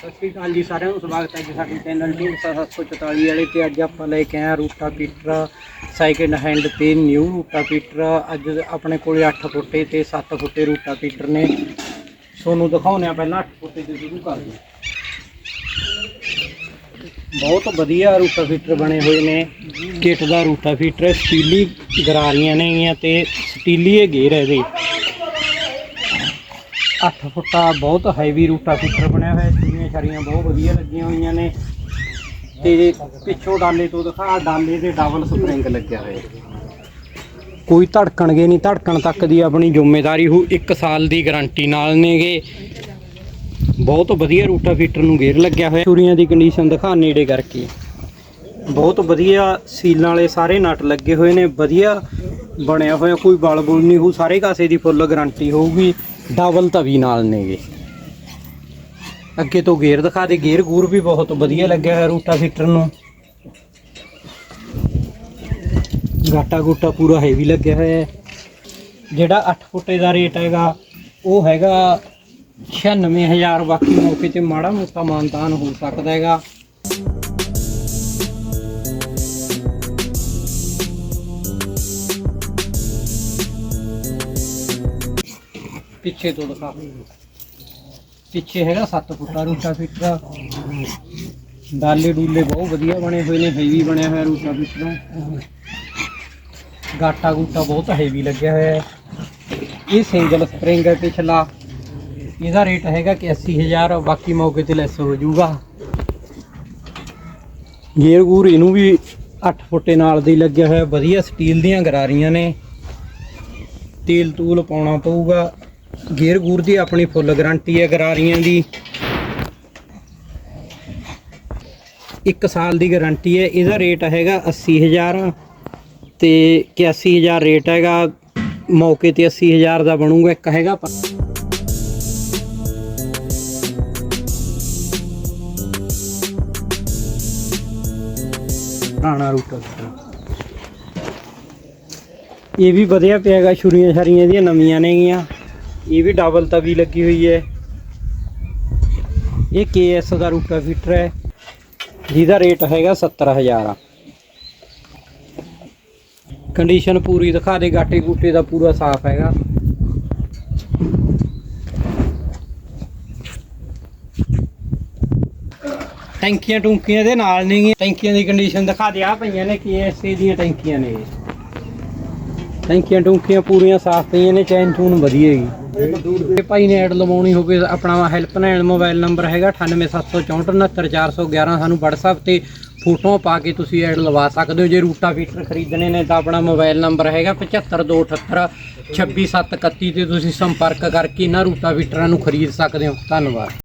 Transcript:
ਸਤਿ ਸ਼੍ਰੀ ਅਕਾਲ ਜੀ ਸਾਰਿਆਂ ਨੂੰ, ਸਵਾਗਤ ਹੈ ਜੀ ਸਾਡੇ ਚੈਨਲ ਟੀਮ 744 ਵਾਲੇ ਤੇ ਅੱਜ ਆਪਾਂ ਲੈ ਕੇ ਆਏ ਹਾਂ ਰੂਟਾ ਪੀਟਰ ਸੈਕਿੰਡ ਹੈਂਡ ਤੇ ਨਿਊ ਰੂਟਾ ਪੀਟਰ। ਅੱਜ ਆਪਣੇ ਕੋਲੇ 8 ਫੁੱਟੇ ਤੇ 7 ਫੁੱਟੇ ਰੂਟਾ ਪੀਟਰ ਨੇ। ਤੁਹਾਨੂੰ ਦਿਖਾਉਂਦੇ ਆ ਪਹਿਲਾਂ 8 ਫੁੱਟੇ ਤੇ ਸ਼ੁਰੂ ਕਰਦੇ ਬਹੁਤ ਵਧੀਆ ਰੂਟਾ ਫੀਟਰ ਬਣੇ ਹੋਏ ਨੇ। ਕਿਟ ਦਾ ਰੂਟਾ ਫੀਟਰ ਸਟੀਲੀ ਗਰਾਰੀਆਂ ਨੇਗੀਆਂ ਤੇ ਸਟੀਲੀ ਗੇਰ ਹੈ ਇਹਦੇ। 8 ਫੁੱਟਾ ਬਹੁਤ ਹੈਵੀ ਰੂਟਾ ਫੀਟਰ ਬਣਿਆ ਹੋਇਆ ਚੂੜੀਆਂ ਛਰੀਆਂ ਬਹੁਤ ਵਧੀਆ ਲੱਗੀਆਂ ਹੋਈਆਂ ਨੇ। ਤੇ ਪਿੱਛੋਂ ਡਾਲੇ ਤੋਂ ਦਿਖਾ, ਡਾਲੇ ਦੇ ਡਬਲ ਸਪਰਿੰਗ ਲੱਗਿਆ ਹੋਇਆ ਕੋਈ ਧੜਕਣਗੇ ਨਹੀਂ, ਧੜਕਣ ਤੱਕ ਦੀ ਆਪਣੀ ਜ਼ਿੰਮੇਵਾਰੀ ਹੋ 1 ਸਾਲ ਦੀ ਗਾਰੰਟੀ ਨਾਲ ਨੇਗੇ। ਬਹੁਤ ਵਧੀਆ ਰੂਟਾ ਫੀਟਰ ਨੂੰ ਗੇਰ ਲੱਗਿਆ ਹੋਇਆ। ਚੂੜੀਆਂ ਦੀ ਕੰਡੀਸ਼ਨ ਦਿਖਾ, ਨੇੜੇ ਕਰਕੇ। ਬਹੁਤ ਵਧੀਆ ਸੀਲਾਂ ਵਾਲੇ ਸਾਰੇ ਨਟ ਲੱਗੇ ਹੋਏ ਨੇ, ਵਧੀਆ ਬਣਿਆ ਹੋਇਆ। ਕੋਈ ਬਲ ਬੁਲ ਨਹੀਂ ਹੋ, ਸਾਰੇ ਕਾਸੇ ਦੀ ਫੁੱਲ ਗਾਰੰਟੀ ਹੋਊਗੀ। ਡਬਲ ਤਵੀ ਨਾਲ ਨੇਗੇ। ਅੱਗੇ ਤੋਂ ਗੇਅਰ ਦਿਖਾ ਦੇ ਗੇਅਰ ਗੂਰ ਵੀ ਬਹੁਤ ਵਧੀਆ ਲੱਗਿਆ ਹੋਇਆ ਰੂਟਾ ਫੀਟਰ ਨੂੰ। ਗਾਟਾ ਗੂਟਾ ਪੂਰਾ ਹੈਵੀ ਲੱਗਿਆ ਹੋਇਆ ਹੈ। ਜਿਹੜਾ 8 ਫੁੱਟੇ ਦਾ ਰੇਟ ਹੈਗਾ, ਉਹ ਹੈਗਾ 96000 ਬਾਕੀ ਮੌਕੇ ਤੇ ਮਾੜਾ ਮੋਟਾ ਮਾਨਤਾਨ ਹੋ ਸਕਦਾ ਹੈਗਾ। ਪਿੱਛੇ ਤੋਂ ਦਿਖਾ। ਪਿੱਛੇ ਹੈਗਾ 7 ਫੁੱਟਾ ਰੂਟਾ ਫੀਟਰ ਡਾਲੇ ਡੂਲੇ ਬਹੁਤ ਵਧੀਆ ਬਣੇ ਹੋਏ ਨੇ ਹੈਵੀ ਬਣਿਆ ਹੋਇਆ ਰੂਟਾ ਫੀਟਰ ਗਾਟਾ ਗੂਟਾ ਬਹੁਤ ਹੈਵੀ ਲੱਗਿਆ ਹੋਇਆ ਹੈ। ਇਹ ਸਿੰਗਲ ਸਪਰਿੰਗ ਹੈ ਪਿਛਲਾ। ਇਹਦਾ ਰੇਟ ਹੈਗਾ ਕਿ 80000 ਬਾਕੀ ਮੌਕੇ ਤੇ ਲੈਸ ਹੋ ਜਾਊਗਾ। ਗੇਰ ਗੂਰ ਇਹਨੂੰ ਵੀ 8 ਫੁੱਟੇ ਨਾਲ ਦੇ ਲੱਗਿਆ ਹੋਇਆ, ਵਧੀਆ ਸਟੀਲ ਦੀਆਂ ਗਰਾਰੀਆਂ ਨੇ। ਤੇਲ ਤੂਲ ਪਾਉਣਾ ਪਊਗਾ। ਗੇਅਰ ਗੂਰ ਦੀ ਆਪਣੀ ਫੁੱਲ ਗਾਰੰਟੀ ਹੈ ਗਰਾਰੀਆਂ ਦੀ। 1 ਸਾਲ ਦੀ ਗਾਰੰਟੀ ਹੈ, ਇਹਦਾ ਰੇਟ ਹੈਗਾ 80000 ਤੇ 81000 ਰੇਟ ਹੈਗਾ। ਮੌਕੇ ਤੇ 80000 ਦਾ ਬਣੂਗਾ, ਇੱਕ ਹੈਗਾ ਪ- ਪੁਰਾਣਾ ਰੂਟਾ ਇਹ ਵੀ ਵਧੀਆ ਪਿਆਗਾ ਛੁਰੀਆਂ ਛਰੀਆਂ ਇਹਦੀਆਂ ਨਵੀਆਂ ਨੇਗੀਆਂ। ਇਹ ਵੀ ਡਬਲ ਤਵੀ ਲੱਗੀ ਹੋਈ ਹੈ। ਇਹ ਕੇਐਸ ਦਾ ਰੂਟਾ ਫੀਟਰ ਹੈ। ਜਿਹਦਾ ਰੇਟ ਹੈਗਾ 70000 ਕੰਡੀਸ਼ਨ ਪੂਰੀ ਦਿਖਾ ਦੇ, ਗਾਟੇ ਗੂਟੇ ਦਾ ਪੂਰਾ ਸਾਫ਼ ਹੈਗਾ। ਟੈਂਕੀਆਂ ਟੁੰਕੀਆਂ ਦੇ ਨਾਲ ਨਹੀਂ ਟੈਂਕੀਆਂ ਦੀ ਕੰਡੀਸ਼ਨ ਦਿਖਾ ਦੇ ਆ ਪਈਆਂ ਨੇ ਕੇਐਸਏ ਦੀਆਂ ਟੈਂਕੀਆਂ ਨੇ। ਟੈਂਕੀਆਂ ਟੁੰਕੀਆਂ ਪੂਰੀਆਂ ਸਾਫ਼ ਪਈਆਂ ਨੇ ਚੈਨ ਚੂਨ ਵਧੀਆ ਹੈਗੀ ਜੇ ਭਾਈ ਨੇ ਐਡ ਲਵਾਉਣੀ ਹੋਵੇ, ਆਪਣਾ ਹੈਲਪਲਾਈਨ ਮੋਬਾਈਲ ਨੰਬਰ ਹੈਗਾ 9874969411 ਸਾਨੂੰ WhatsApp ਤੇ ਫੋਟੋਆਂ ਪਾ ਕੇ ਤੁਸੀਂ ਐਡ ਲਵਾ ਸਕਦੇ ਹੋ। ਜੇ ਰੂਟਾ ਫੀਟਰ ਖਰੀਦਣੇ ਨੇ, ਤਾਂ ਆਪਣਾ ਮੋਬਾਈਲ ਨੰਬਰ ਹੈਗਾ 7528 26731 ਤੇ ਤੁਸੀਂ ਸੰਪਰਕ ਕਰਕੇ ਇਹਨਾਂ ਰੂਟਾ ਫੀਟਰਾਂ ਨੂੰ ਖਰੀਦ ਸਕਦੇ ਹੋ। ਧੰਨਵਾਦ।